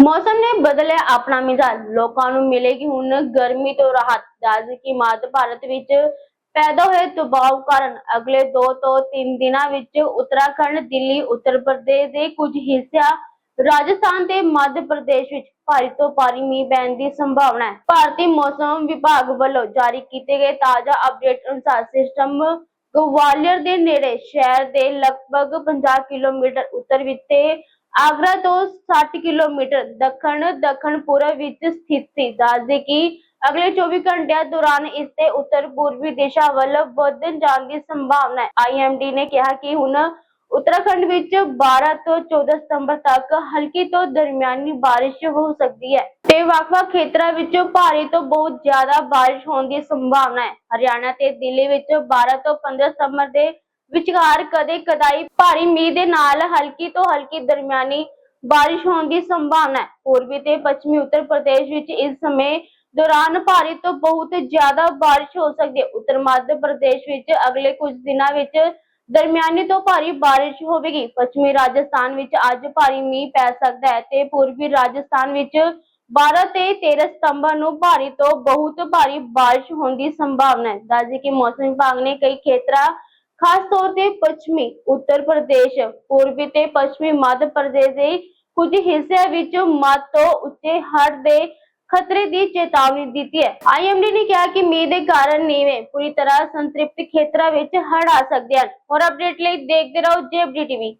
ਮੌਸਮ ਨੇ ਬਦਲਿਆ ਆਪਣਾ ਮਿਜ਼ਾਜ। ਲੋਕਾਂ ਨੂੰ ਮਿਲੇਗੀ ਹੁਣ ਗਰਮੀ ਤੋਂ ਰਾਹਤ ਦੱਸ ਕਿ ਮੱਧ ਭਾਰਤ ਵਿੱਚ ਪੈਦਾ ਹੋਏ ਦਬਾਅ ਕਾਰਨ ਅਗਲੇ 2 ਤੋਂ 3 ਦਿਨਾਂ ਵਿੱਚ ਉੱਤਰਾਖੰਡ, ਦਿੱਲੀ, ਉੱਤਰ ਪ੍ਰਦੇਸ਼ ਦੇ ਕੁਝ ਹਿੱਸਿਆਂ, ਰਾਜਸਥਾਨ ਤੇ ਮੱਧ ਪ੍ਰਦੇਸ਼ ਵਿੱਚ ਭਾਰੀ ਤੋਂ ਭਾਰੀ ਮੀਂਹ ਪੈਣ ਦੀ ਸੰਭਾਵਨਾ ਹੈ। ਭਾਰਤੀ ਮੌਸਮ ਵਿਭਾਗ ਵੱਲੋਂ ਜਾਰੀ ਕੀਤੇ ਗਏ ਤਾਜ਼ਾ ਅਪਡੇਟ ਅਨੁਸਾਰ ਸਿਸਟਮ ਗਵਾਲੀਅਰ ਦੇ ਨੇੜੇ ਸ਼ਹਿਰ ਦੇ ਲਗਭਗ 50 ਕਿਲੋਮੀਟਰ ਉੱਤਰ ਵਿੱਚ ਤੇ ਆਗਰਾ ਤੋਂ 60 ਕਿਲੋਮੀਟਰ ਦੱਖਣ ਦੱਖਣ ਪੂਰਬ ਵਿੱਚ ਸਥਿਤ ਸੀ। ਦੱਸਦੇ ਕਿ ਅਗਲੇ 24 ਘੰਟਿਆਂ ਦੌਰਾਨ ਇਸ ਦੇ ਉੱਤਰ ਪੂਰਬੀ ਦਿਸ਼ਾ ਵੱਲ ਵਧਣ ਜਾਣ ਦੀ ਸੰਭਾਵਨਾ ਹੈ। ਆਈਐਮਡੀ ਨੇ ਕਿਹਾ ਕਿ ਹੁਣ ਉੱਤਰਾਖੰਡ ਵਿੱਚ 12 ਤੋਂ 14 ਸਤੰਬਰ ਤੱਕ ਹਲਕੀ ਤੋਂ ਦਰਮਿਆਨੀ ਬਾਰਿਸ਼ ਹੋ ਸਕਦੀ ਹੈ ਤੇ ਵੱਖ-ਵੱਖ ਖੇਤਰਾਂ ਵਿੱਚ ਭਾਰੀ ਤੋਂ ਬਹੁਤ ਜ਼ਿਆਦਾ ਬਾਰਿਸ਼ ਹੋਣ ਦੀ ਸੰਭਾਵਨਾ ਹੈ। ਹਰਿਆਣਾ ਤੇ ਦਿੱਲੀ ਵਿੱਚ 12 ਤੋਂ 15 ਸਤੰਬਰ ਦੇ ਵਿਚਕਾਰ ਕਦੇ ਕਦਾਈ ਭਾਰੀ ਮੀਂਹ ਦੇ ਨਾਲ ਹਲਕੀ ਤੋਂ ਹਲਕੀ ਦਰਮਿਆਨੀ ਬਾਰਿਸ਼ ਹੋਣ ਦੀ ਸੰਭਾਵਨਾ ਹੈ। ਪੂਰਬੀ ਤੇ ਪੱਛਮੀ ਉੱਤਰ ਪ੍ਰਦੇਸ਼ ਵਿੱਚ ਇਸ ਸਮੇਂ ਦੌਰਾਨ ਭਾਰੀ ਤੋਂ ਬਹੁਤ ਜ਼ਿਆਦਾ ਬਾਰਿਸ਼ ਹੋ ਸਕਦੀ ਹੈ। ਉੱਤਰ ਮੱਧ ਪ੍ਰਦੇਸ਼ ਵਿੱਚ ਅਗਲੇ ਕੁਝ ਦਿਨਾਂ ਵਿੱਚ ਦਰਮਿਆਨੀ ਤੋਂ ਭਾਰੀ ਬਾਰਿਸ਼ ਹੋਵੇਗੀ। ਪੱਛਮੀ ਰਾਜਸਥਾਨ ਵਿੱਚ ਅੱਜ ਭਾਰੀ ਮੀਂਹ ਪੈ ਸਕਦਾ ਹੈ ਤੇ ਪੂਰਬੀ ਰਾਜਸਥਾਨ ਵਿੱਚ 12 ਤੇ 13 ਸਤੰਬਰ ਨੂੰ ਭਾਰੀ ਤੋਂ ਬਹੁਤ ਭਾਰੀ ਬਾਰਿਸ਼ ਹੋਣ ਦੀ ਸੰਭਾਵਨਾ ਹੈ। ਦੱਸਦੇ ਕਿ ਮੌਸਮ ਵਿਭਾਗ ਨੇ ਕਈ ਖੇਤਰਾਂ ਖਾਸ ਤੌਰ ਤੇ ਪੱਛਮੀ, ਉੱਤਰ ਪ੍ਰਦੇਸ਼, ਪੂਰਬੀ ਤੇ ਪੱਛਮੀ ਮੱਧ ਪ੍ਰਦੇਸ਼ ਦੇ ਕੁਝ ਹਿੱਸਿਆਂ ਵਿੱਚ ਮੱਧ ਤੋਂ ਉੱਚੇ ਹੜ੍ਹ ਦੇ ਖਤਰੇ ਦੀ ਚੇਤਾਵਨੀ ਦਿੱਤੀ ਹੈ। ਆਈਐਮਡੀ ਨੇ ਕਿਹਾ ਕਿ ਮੀਂਹ ਦੇ ਕਾਰਨ ਨੀਵੇਂ, ਪੂਰੀ ਤਰ੍ਹਾਂ ਸੰਤ੍ਰਿਪਤ ਖੇਤਰਾਂ ਵਿੱਚ ਹੜ੍ਹ ਆ ਸਕਦੇ ਹਨ। ਹੋਰ ਅਪਡੇਟ ਲਈ ਦੇਖਦੇ ਰਹੋ ਜੇਬਡੀ ਟੀਵੀ।